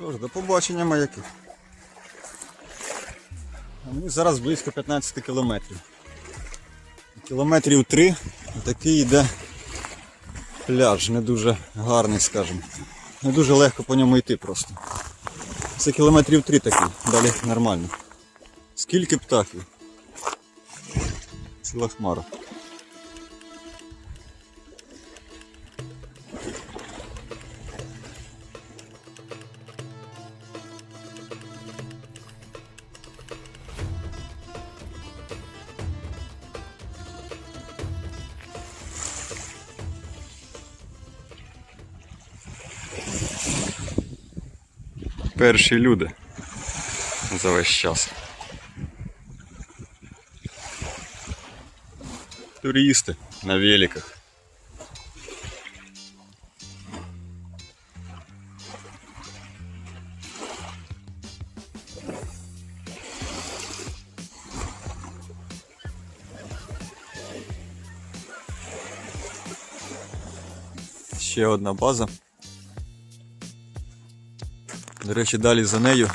Що ж, до побачення, маяки. Ми зараз близько 15 кілометрів. Кілометрів 3 такий йде пляж, не дуже гарний, скажімо. Не дуже легко по ньому йти просто. Це кілометрів 3 такий, далі нормально. Скільки птахів? Ціла хмара. Перші люди за весь час. Туристи на великах. Ще одна база. До речі, далі за нею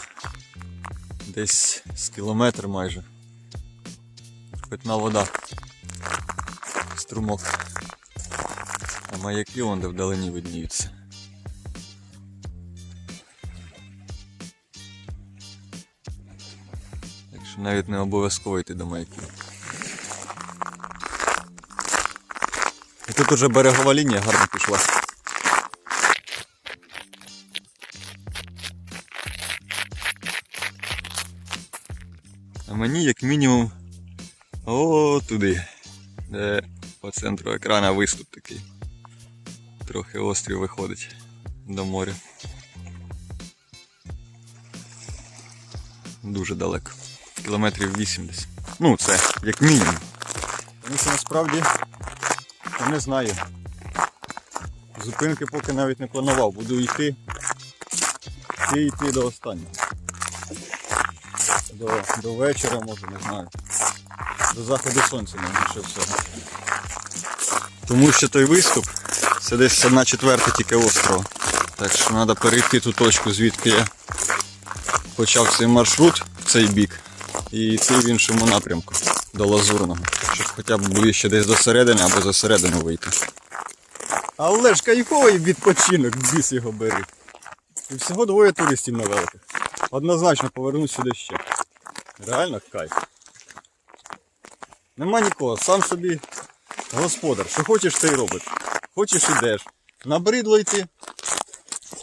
десь з кілометр майже. Питна вода. Струмок. А маяки вон де вдалині видніються. Так що навіть не обов'язково йти до маяків. І тут уже берегова лінія гарно пішла. Мені як мінімум о туди, де по центру екрана виступ такий. Трохи острів виходить до моря. Дуже далеко. Кілометрів 80. Ну, це як мінімум. Тому що насправді я не знаю. Зупинки поки навіть не планував. Буду йти. Йти йти до останнього. До, до вечора, може, не знаю. До заходу сонця не всього. Тому що той виступ це десь одна четверта тільки острова. Так що треба перейти ту точку, звідки я почав цей маршрут в цей бік і йти в іншому напрямку до Лазурного. Щоб хоча б ближче десь до середини або за середину вийти. Але ж кайфовий відпочинок, біс його бери. І всього двоє туристів на великах. Однозначно повернусь сюди ще. Реально кайф. Нема нікого, сам собі господар. Що хочеш, ти й робиш. Хочеш ідеш. Набридло йти.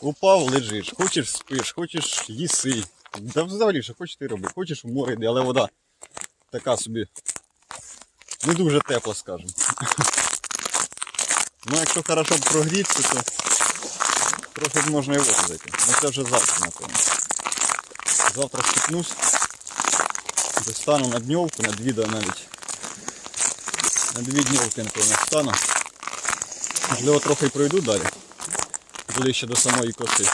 Упав, лежиш. Хочеш спиш, хочеш їси. Да взагалі, що хочеш ти роби. Хочеш в море йди, але вода така собі. Не дуже тепла, скажімо. Ну, якщо хорошо прогрітися, то трохи можна і воду зайти. Ну це вже завтра, напевно. Завтра стикнусь. Достану на дньовку, на дві навіть. На дві дньовки, напевно, встану. Можливо, трохи пройду далі. Ближче до самої коси.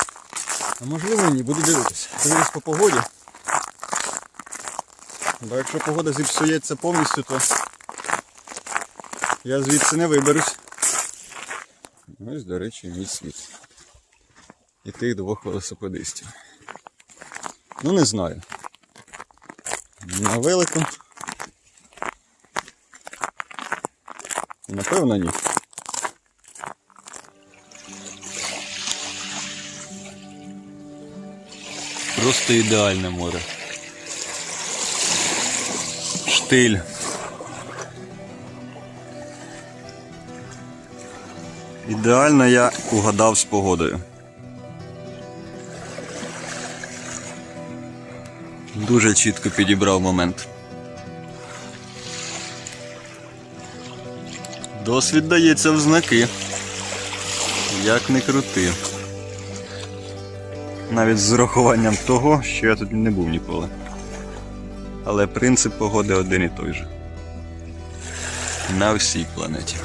А можливо ні, буду дивитися. Дивлюсь по погоді. Бо якщо погода зіпсується повністю, то я звідси не виберусь. Ось, до речі, мій світ. І тих двох велосипедистів. Ну не знаю. На велику. Напевно, ні. Просто ідеальне море. Штиль. Ідеально я угадав з погодою. Дуже чітко підібрав момент. Досвід дається в знаки. Як не крути. Навіть з урахуванням того, що я тут не був ніколи. Але принцип погоди один і той же. На всій планеті.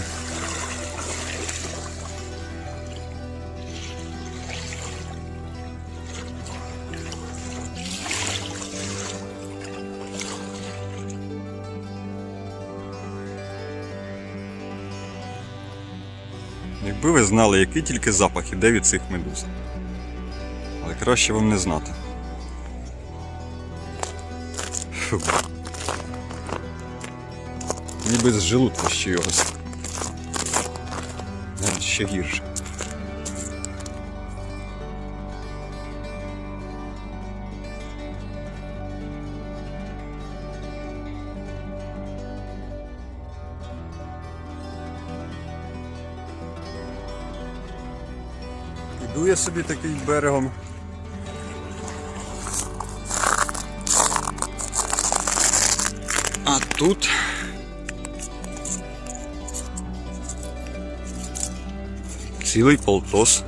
Якби ви знали, який тільки запах іде від цих медуз. Але краще вам не знати. Фу. Ніби з желудка ще його. Ще гірше. Іду я собі такий берегом. А тут. Цілий полтос.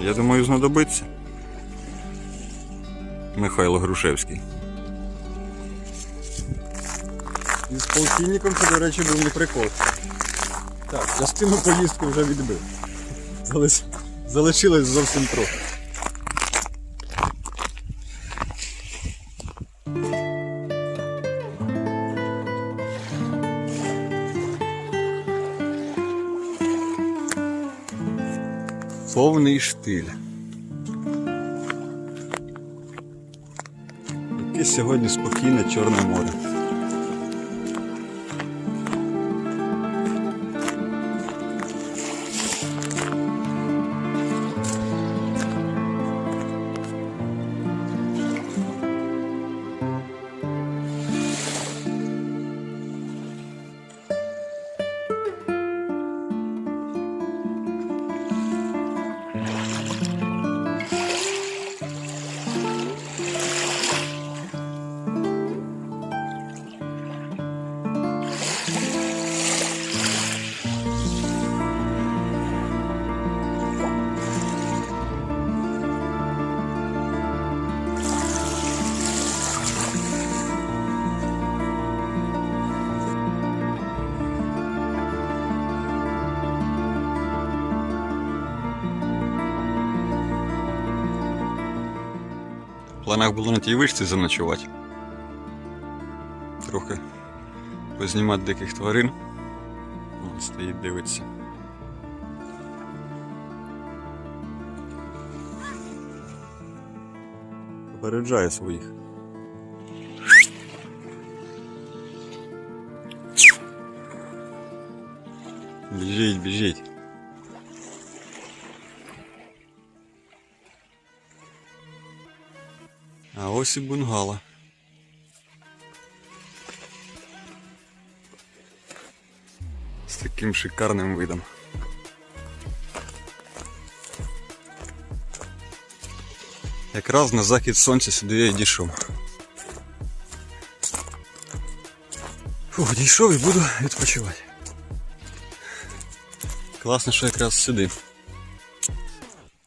Я думаю, знадобиться. Михайло Грушевський. І з полтинником це, до речі, був не прикол. Так, частину поїздки вже відбив. Залиш... Залишилось зовсім трохи. Повний штиль. Яке сьогодні спокійне Чорне море. Планах було на тій вишці заночувати. Трохи познімати диких тварин. Вон стоїть, дивиться. Попереджає своїх. Біжіть, біжіть. Ось і бунгало. З таким шикарним видом. Якраз на захід сонця сюди я й дійшов. Фух, дійшов і буду відпочивати. Класно, що якраз сюди.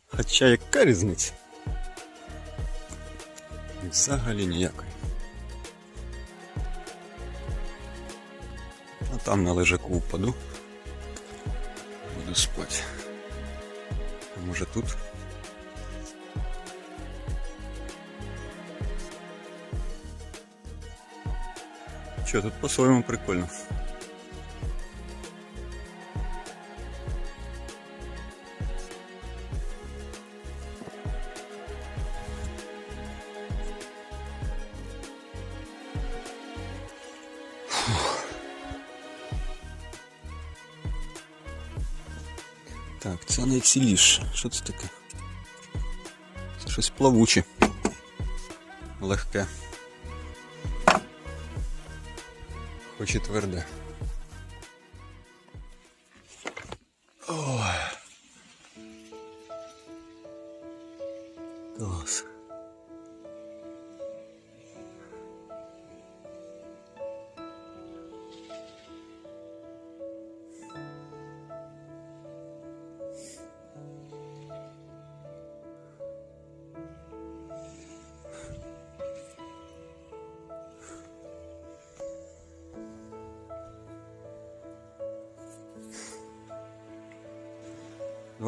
Хоча яка різниця? Взагалі ніякої. А там на лежаку впаду. Буду спати. А може тут? Що, тут по-своєму прикольно. Так, це найціліше. Що це таке? Це щось плавуче. Легке. Хоч і тверде.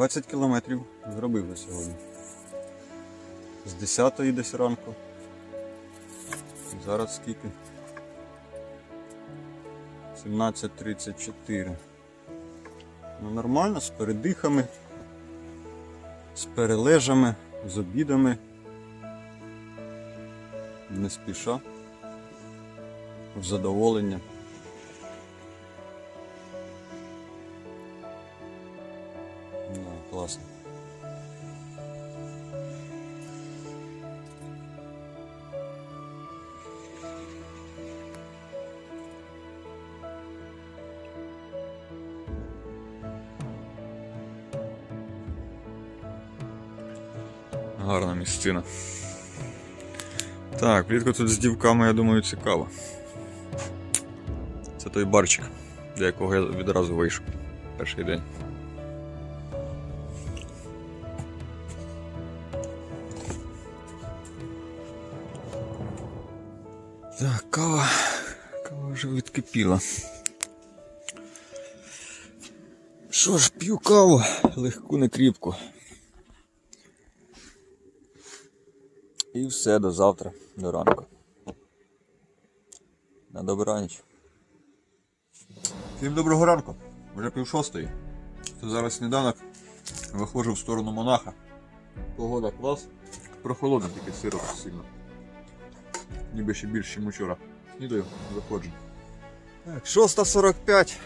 20 кілометрів зробив на сьогодні. З 10 десь ранку. Зараз скільки? 17.34. Ну Нормально, з передихами, з перележами, з обідами. Не спіша, в задоволення. Класно. Гарна місцина. Так, влітку тут з дівками, я думаю, цікаво. Це той барчик, до якого я відразу вийшов перший день. Вже. Що ж, п'ю каву, легку не кріпку. І все до завтра, до ранку. На добраніч. Всім доброго ранку. Вже пів шостої. Це зараз сніданок. Виходжу в сторону монаха. Погода клас. Прохолодно, тільки сиро сильно. Ніби ще більше, ніж вчора. Снідаю, виходжу. Так, 6.45.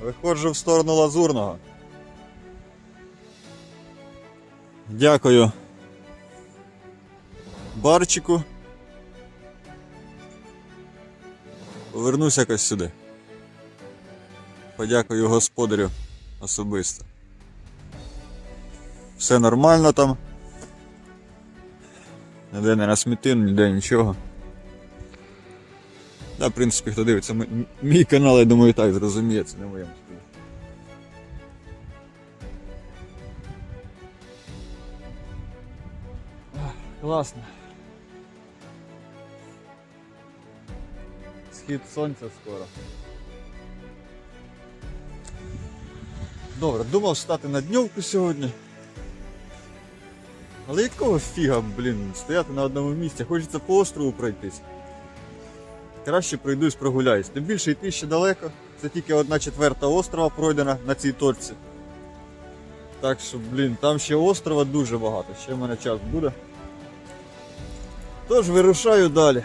Виходжу в сторону Лазурного. Дякую. Барчику. Повернусь якось сюди. Подякую господарю особисто. Все нормально там. Ніде не насмітив, ніде нічого. Да, в принципі, хто дивиться мій канал, я думаю, і так зрозуміє, це не моєму стилі. Класно. Схід сонця скоро. Добре, думав стати на дньовку сьогодні. Але якого фіга, блін, стояти на одному місці, хочеться по острову пройтись. Краще пройдусь, прогуляюсь. Тим більше йти ще далеко. Це тільки одна четверта острова пройдена на цій точці. Так що, блін, там ще острова дуже багато, ще в мене час буде. Тож вирушаю далі.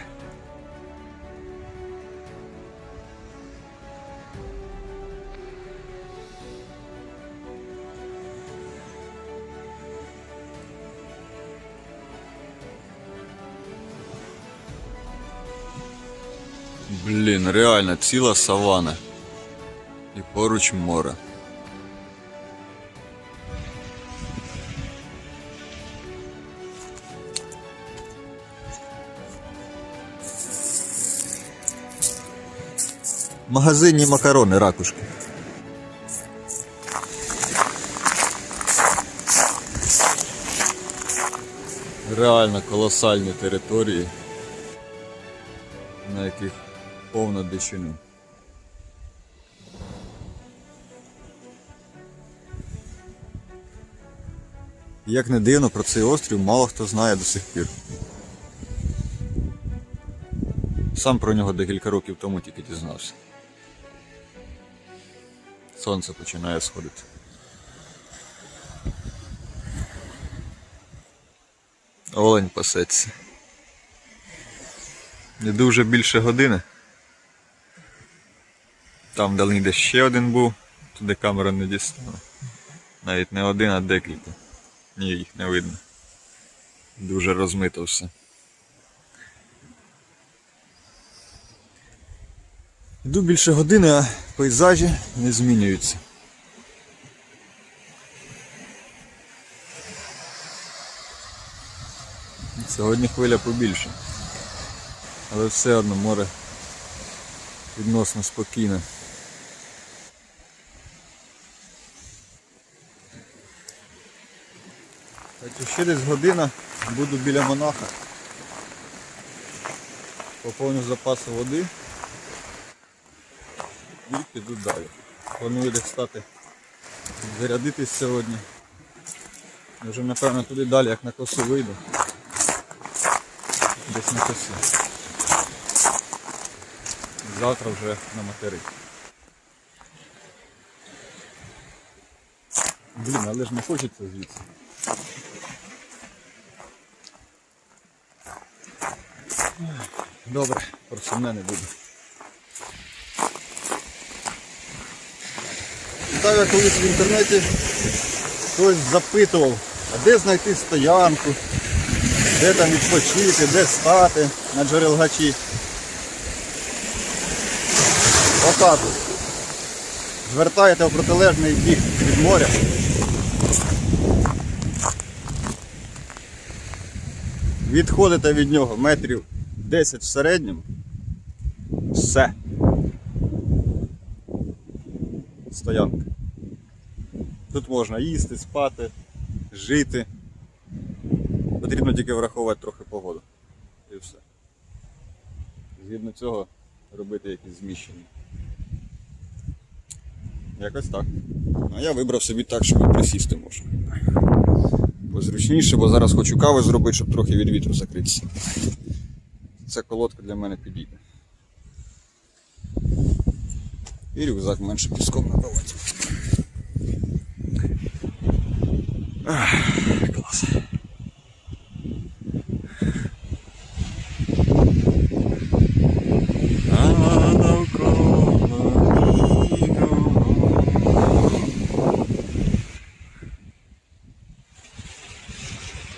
Блін, реально ціла савана. І поруч море. Магазинні макарони, ракушки. Реально колосальні території, на яких повно дичини. Як не дивно, про цей острів мало хто знає до сих пір. Сам про нього декілька років тому тільки дізнався. Сонце починає сходити. Олень пасеться. Йду вже більше години. Там далі де ще один був, туди камера не дістала. Навіть не один, а декілька. Ні, їх не видно. Дуже розмито все. Йду більше години, а пейзажі не змінюються. Сьогодні хвиля побільше. Але все одно море відносно спокійне. Так що ще десь година буду біля монаха. Поповню запаси води і піду далі. Планую десь стати зарядитись сьогодні. І Вже напевно туди далі, як на косу вийду. Десь на косі. Завтра вже на материк. Блін, але ж не хочеться звідси. Добре, про сумне не буде. Так як колись в інтернеті хтось запитував, а де знайти стоянку, де там відпочити, де стати на джерелгачі. Отак. Звертаєте в протилежний бік від моря. Відходите від нього метрів 10 в середньому. Все. Стоянка. Тут можна їсти, спати, жити. Потрібно тільки враховувати трохи погоду. І все. Згідно цього робити якісь зміщення. Якось так. А я вибрав собі так, щоб присісти можна. Позручніше, бо зараз хочу кави зробити, щоб трохи від вітру закритися. Ця колодка для мене підійде. І рюкзак менше піском набивати. Клас.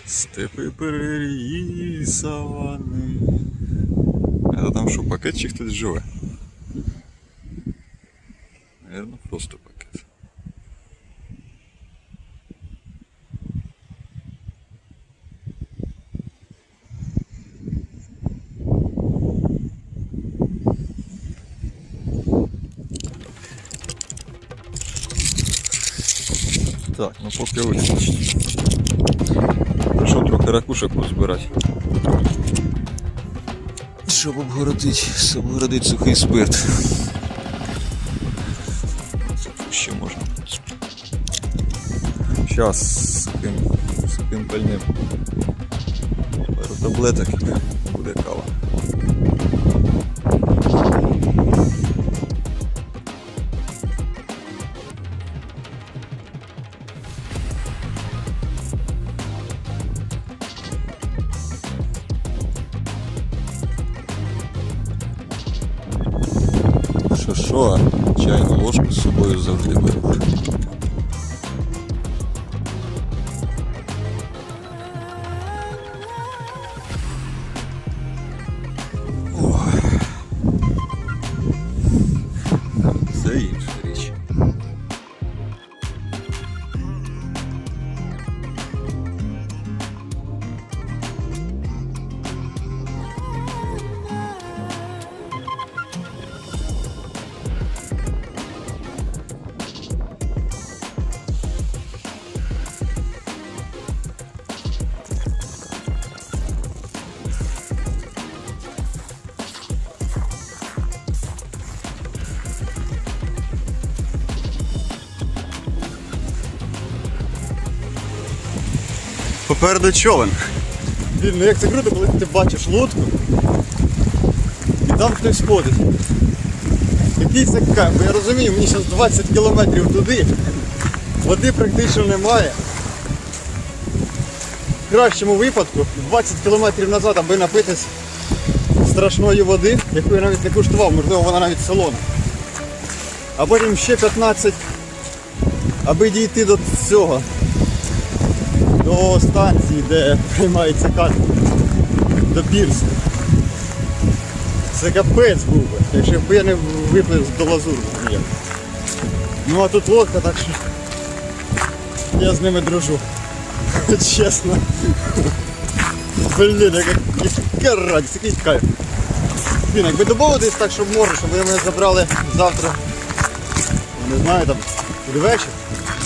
Степи прерії савани. Это там що, пакет чи хтось живе? Наверно, просто пакет. Так, ну поки вистачить. Прийшов трохи ракушок позбирати. Щоб обгородити, обгородити сухий спирт. Ще можна. Зараз сухим, сухим пальним. Пару таблеток буде кава. Завжди беру. Попереду човен. Блін, ну як це круто, коли ти бачиш лодку і там хтось ходить. Який це кайф, я розумію, мені зараз 20 кілометрів туди, води практично немає. В кращому випадку 20 кілометрів назад, аби напитись страшної води, яку я навіть не куштував, можливо вона навіть солона. А потім ще 15, аби дійти до цього, до станції, де приймається кат, до пірсу. Це капець був би, якщо б я не виплив до лазуру. Ну а тут лодка, так що я з ними дружу. Чесно. Блін, яка, радість, який кайф. Блін, якби домовитись так, щоб може, щоб ви мене забрали завтра. Не знаю, там, під вечір,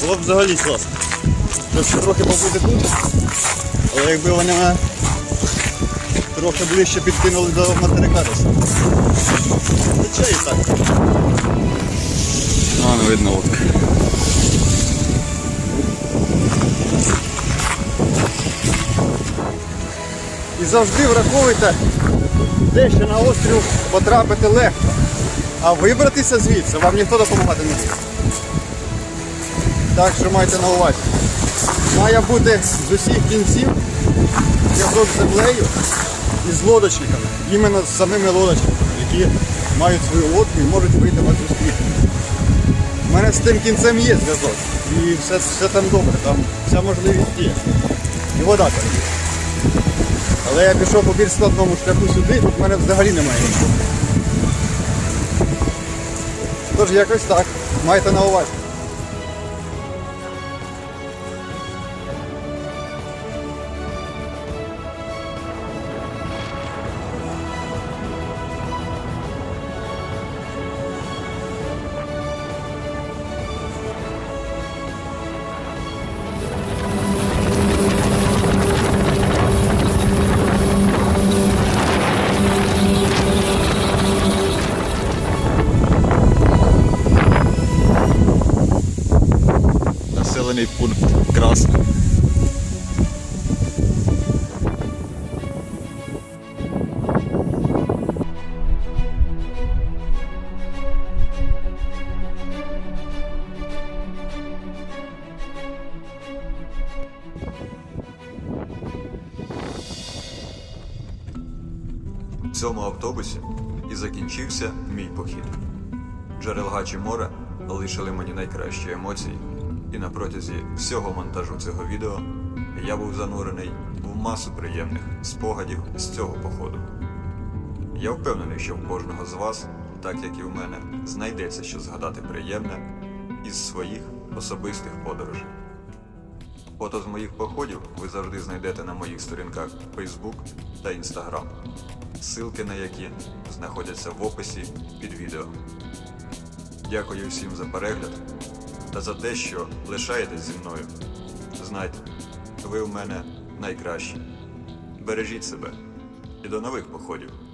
було б взагалі класно. Трохи побути тут. Але якби вони мене трохи ближче підкинули до материка десь. Хоча і так. А, не видно лодка. І завжди враховуйте, де ще на острів потрапити легко. А вибратися звідси вам ніхто допомагати не буде. Так що майте на увазі. Має бути з усіх кінців зв'язок з землею і з лодочниками. Іменно з самими лодочниками, які мають свою лодку і можуть вийти вас зустріти. У мене з тим кінцем є зв'язок. І все, все там добре, там вся можливість є. І вода там є. Але я пішов по більш складному шляху сюди, тут в мене взагалі немає нічого. Тож якось так. Майте на увазі. Цьому автобусі і закінчився мій похід. Джерелгачі море лишили мені найкращі емоції, і на протязі всього монтажу цього відео я був занурений в масу приємних спогадів з цього походу. Я впевнений, що в кожного з вас, так як і в мене, знайдеться що згадати приємне із своїх особистих подорожей. Фото з моїх походів ви завжди знайдете на моїх сторінках Facebook та Instagram, ссылки на які знаходяться в описі під відео. Дякую всім за перегляд та за те, що лишаєтесь зі мною. Знайте, ви у мене найкращі. Бережіть себе і до нових походів!